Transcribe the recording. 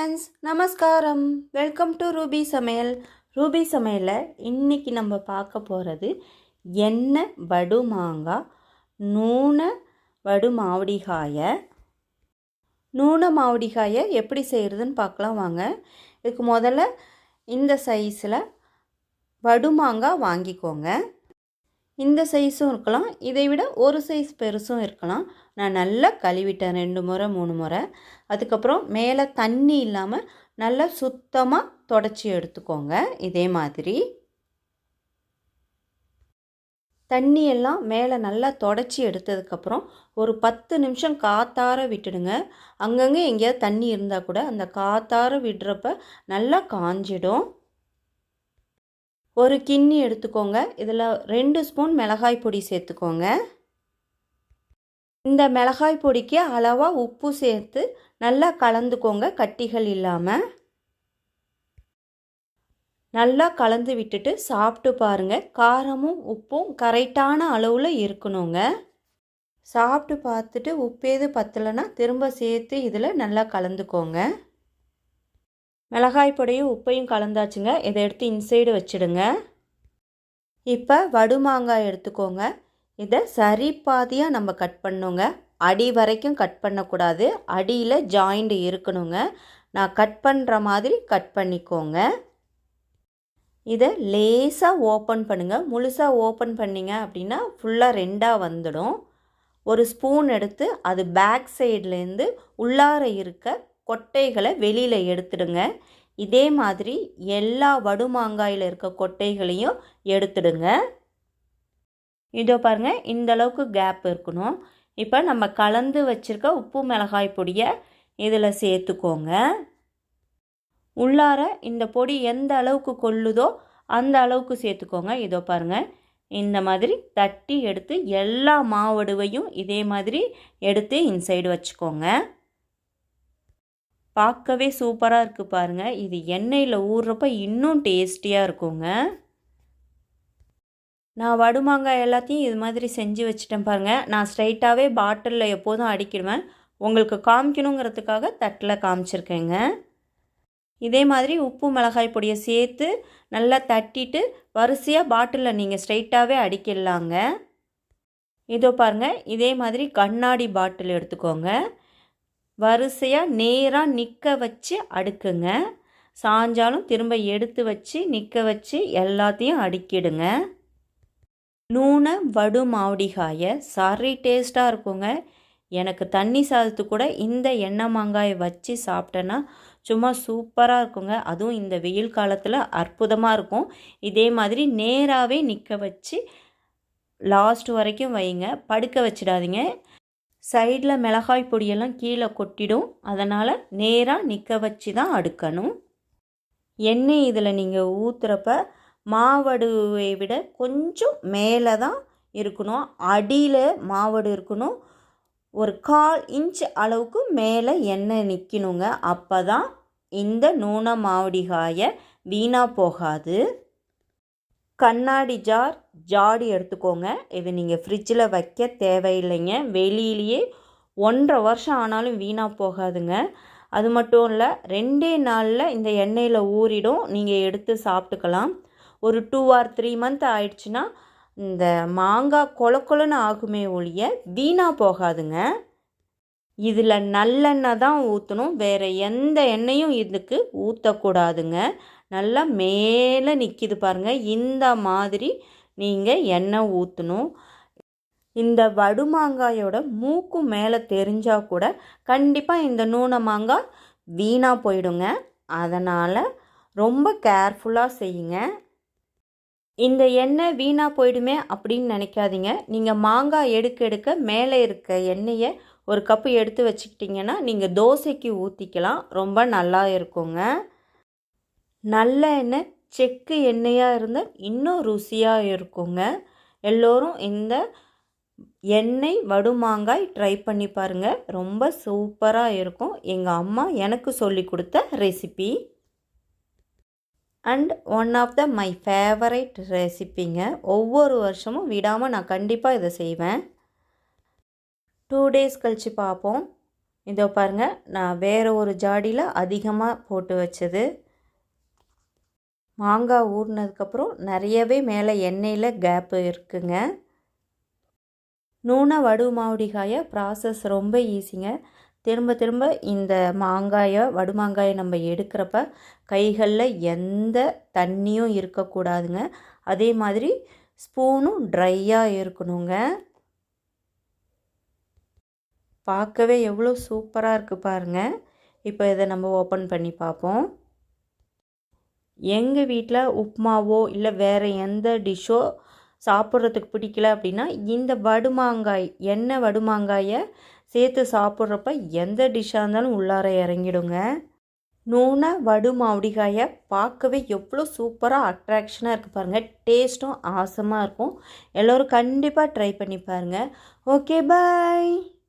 Friends நமஸ்காரம். Welcome to Ruby Samayal Ruby சமையலில் இன்றைக்கி நம்ம பார்க்க போகிறது எண்ணெய் வடு மாங்காய் நூனை வடு மாவடிகாயை நூனை மாவடிகாயை எப்படி செய்கிறதுன்னு பார்க்கலாம் வாங்க. இதுக்கு முதல்ல இந்த சைஸில் வடு மாங்காய் வாங்கிக்கோங்க. இந்த சைஸும் இருக்கலாம். இதை விட ஒரு சைஸ் பெருசும் இருக்கலாம். நான் நல்லா கழுவிட்டேன். ரெண்டு முறை மூணு முறை. அதுக்கப்புறம் மேலே தண்ணி இல்லாமல் நல்லா சுத்தமாக தொடச்சி எடுத்துக்கோங்க. இதே மாதிரி. தண்ணியெல்லாம் மேலே நல்லா தொடச்சி எடுத்ததுக்கப்புறம் ஒரு பத்து நிமிஷம் காத்தார விட்டுடுங்க. அங்கங்கே எங்கேயாவது தண்ணி இருந்தால் கூட அந்த காத்தார விடுறப்ப நல்லா காஞ்சிடும். ஒரு கிண்ணி எடுத்துக்கோங்க. இதில் ரெண்டு ஸ்பூன் மிளகாய் பொடி சேர்த்துக்கோங்க. இந்த மிளகாய் பொடிக்கு அளவாக உப்பு சேர்த்து நல்லா கலந்துக்கோங்க கட்டிகள் இல்லாமல் நல்லா கலந்து விட்டுட்டு சாப்பிட்டு பாருங்கள் காரமும் உப்பும் கரெக்டான அளவில் இருக்கணுங்க. சாப்பிட்டு பார்த்துட்டு உப்பு எது பத்தலைன்னா திரும்ப சேர்த்து இதில் நல்லா கலந்துக்கோங்க. மிளகாய் பொடியும் உப்பையும் கலந்தாச்சுங்க. இதை எடுத்து இன்சைடு வச்சுடுங்க. இப்போ வடு மாங்காய் எடுத்துக்கோங்க. இதை சரி பாதியாக நம்ம கட் பண்ணுங்க. அடி வரைக்கும் கட் பண்ணக்கூடாது. அடியில் ஜாயிண்ட் இருக்கணுங்க. நான் கட் பண்ணுற மாதிரி கட் பண்ணிக்கோங்க. இதை லேசாக ஓப்பன் பண்ணுங்கள் முழுசாக ஓப்பன் பண்ணிங்க அப்படின்னா ஃபுல்லாக ரெண்டாக வந்துடும். ஒரு ஸ்பூன் எடுத்து அது பேக் சைட்லேருந்து உள்ளார இருக்க கொட்டைகளை வெளியில் எடுத்துடுங்க. இதே மாதிரி எல்லா வடுமாங்காயில் இருக்க கொட்டைகளையும் எடுத்துடுங்க. இதோ பாருங்கள் இந்த அளவுக்கு கேப் இருக்கணும். இப்போ நம்ம கலந்து வச்சுருக்க உப்பு மிளகாய் பொடியை இதில் சேர்த்துக்கோங்க. உள்ளார இந்த பொடி எந்த அளவுக்கு கொள்ளுதோ அந்த அளவுக்கு சேர்த்துக்கோங்க. இதோ பாருங்கள் இந்த மாதிரி தட்டி எடுத்து எல்லா மாவடுவையும் இதே மாதிரி எடுத்து இன்சைடு வச்சுக்கோங்க. பார்க்கவே சூப்பராக இருக்குது பாருங்கள் இது எண்ணெயில் ஊறுறப்ப இன்னும் டேஸ்டியாக இருக்குங்க. நான் வடுமாங்காய் எல்லாத்தையும் இது மாதிரி செஞ்சு வச்சுட்டேன் பாருங்கள் நான் ஸ்ட்ரைட்டாகவே பாட்டிலில் எப்போதும் அடிக்கிடுவேன். உங்களுக்கு காமிக்கணுங்கிறதுக்காக தட்டில் காமிச்சிருக்கேங்க. இதே மாதிரி உப்பு மிளகாய் பொடியை சேர்த்து நல்லா தட்டிட்டு வரிசையாக பாட்டிலில் நீங்கள் ஸ்ட்ரைட்டாகவே அடிக்கிடலாங்க இதோ பாருங்கள் இதே மாதிரி கண்ணாடி பாட்டில் எடுத்துக்கோங்க. வரிசையாக நேராக நிற்க வச்சு அடுக்குங்க. சாஞ்சாலும் திரும்ப எடுத்து வச்சு நிற்க வச்சு எல்லாத்தையும் அடுக்கிடுங்க. நூனை வடு மாவடிகாயை சரி டேஸ்ட்டாக இருக்குங்க. எனக்கு தண்ணி சாதத்து கூட இந்த எண்ணெய் மாங்காயை வச்சு சாப்பிட்டேன்னா சும்மா சூப்பராக இருக்குங்க. அதுவும் இந்த வெயில் காலத்தில் அற்புதமாக இருக்கும். இதே மாதிரி நேராகவே நிற்க வச்சு லாஸ்ட் வரைக்கும் வைங்க. படுக்க வச்சிடாதீங்க. சைடில் மிளகாய் பொடியெல்லாம் கீழே கொட்டிடும். அதனால் நேராக நிற்க வச்சு தான் அடுக்கணும். எண்ணெய் இதில் நீங்கள் ஊற்றுறப்ப மாவடுவை விட கொஞ்சம் மேலே தான் இருக்கணும். அடியில் மாவடு இருக்கணும். ஒரு கால் இன்ச் அளவுக்கு மேலே எண்ணெய் நிற்கணுங்க அப்போ தான் இந்த நூனை மாவடிகாயை வீணாக போகாது. கண்ணாடி ஜார் ஜாடி எடுத்துக்கோங்க. இது நீங்கள் ஃப்ரிட்ஜில் வைக்க தேவையில்லைங்க. வெளியிலேயே ஒன்றரை வருஷம் ஆனாலும் வீணாக போகாதுங்க. அது மட்டும் இல்லை ரெண்டே நாளில் இந்த எண்ணெயில் ஊறிடும். நீங்கள் எடுத்து சாப்பிட்டுக்கலாம். ஒரு டூ ஆர் த்ரீ மந்த் ஆயிடுச்சுன்னா இந்த மாங்காய் கொல கொலன்னு ஆகுமே ஒழிய வீணாக போகாதுங்க. இதில் நல்லெண்ணெய் தான் ஊற்றணும் வேறு எந்த எண்ணெயும் இதுக்கு ஊற்றக்கூடாதுங்க நல்லா மேலே நிற்கிது பாருங்கள் இந்த மாதிரி நீங்கள் எண்ணெய் ஊற்றணும் இந்த வடு மாங்காயோட மூக்கு மேலே தெரிஞ்சால் கூட கண்டிப்பாக இந்த நூனை மாங்காய் வீணாக போயிடுங்க. அதனால் ரொம்ப கேர்ஃபுல்லாக செய்யுங்க. இந்த எண்ணெய் வீணாக போயிடுமே அப்படின்னு நினைக்காதீங்க. நீங்கள் மாங்காய் எடுக்க எடுக்க மேலே இருக்க எண்ணெயை ஒரு கப்பு எடுத்து வச்சுக்கிட்டிங்கன்னா நீங்கள் தோசைக்கு ஊற்றிக்கலாம் ரொம்ப நல்லா இருக்குங்க. நல்ல எண்ணெய் செக்கு எண்ணெயாக இருந்தால் இன்னும் ருசியாக இருக்குங்க. எல்லோரும் இந்த எண்ணெய் வடுமாங்காய் ட்ரை பண்ணி பாருங்கள் ரொம்ப சூப்பராக இருக்கும். எங்கள் அம்மா எனக்கு சொல்லி கொடுத்த recipe and one of the my favourite ரெசிப்பிங்க ஒவ்வொரு வருஷமும் விடாமல் நான் கண்டிப்பாக இதை செய்வேன். டூ டேஸ் கழித்து பார்ப்போம் இதோ பாருங்கள் நான் வேறு ஒரு ஜாடியில் அதிகமாக போட்டு வச்சது. மாங்காய் ஊறினதுக்கப்புறம் நிறையவே மேலே எண்ணெயில் கேப்பு இருக்குங்க. நூனை வடு மாவடிகாயை ப்ராசஸ் ரொம்ப ஈஸிங்க திரும்ப திரும்ப இந்த மாங்காயை வடு மாங்காயை நம்ம எடுக்கிறப்ப கைகளில் எந்த தண்ணியும் இருக்கக்கூடாதுங்க. அதே மாதிரி ஸ்பூனும் ட்ரையாக இருக்கணுங்க. பார்க்கவே எவ்வளோ சூப்பராக இருக்குது பாருங்கள் இப்போ இதை நம்ம ஓப்பன் பண்ணி பார்ப்போம். எங்கள் வீட்டில் உப்மாவோ இல்லை வேறு எந்த டிஷ்ஷோ சாப்பிட்றதுக்கு பிடிக்கல அப்படின்னா இந்த வடுமாங்காய் எண்ணெய் வடுமாங்காயை சேர்த்து சாப்பிட்றப்ப எந்த டிஷ்ஷாக இருந்தாலும் உள்ளார இறங்கிடுங்க. நூனை வடு மாவடிகாயை பார்க்கவே எவ்வளோ சூப்பராக அட்ராக்ஷனாக இருக்குது பாருங்கள் டேஸ்ட்டும் ஆசமாக இருக்கும். எல்லோரும் கண்டிப்பாக ட்ரை பண்ணி பாருங்கள் ஓகே பாய்.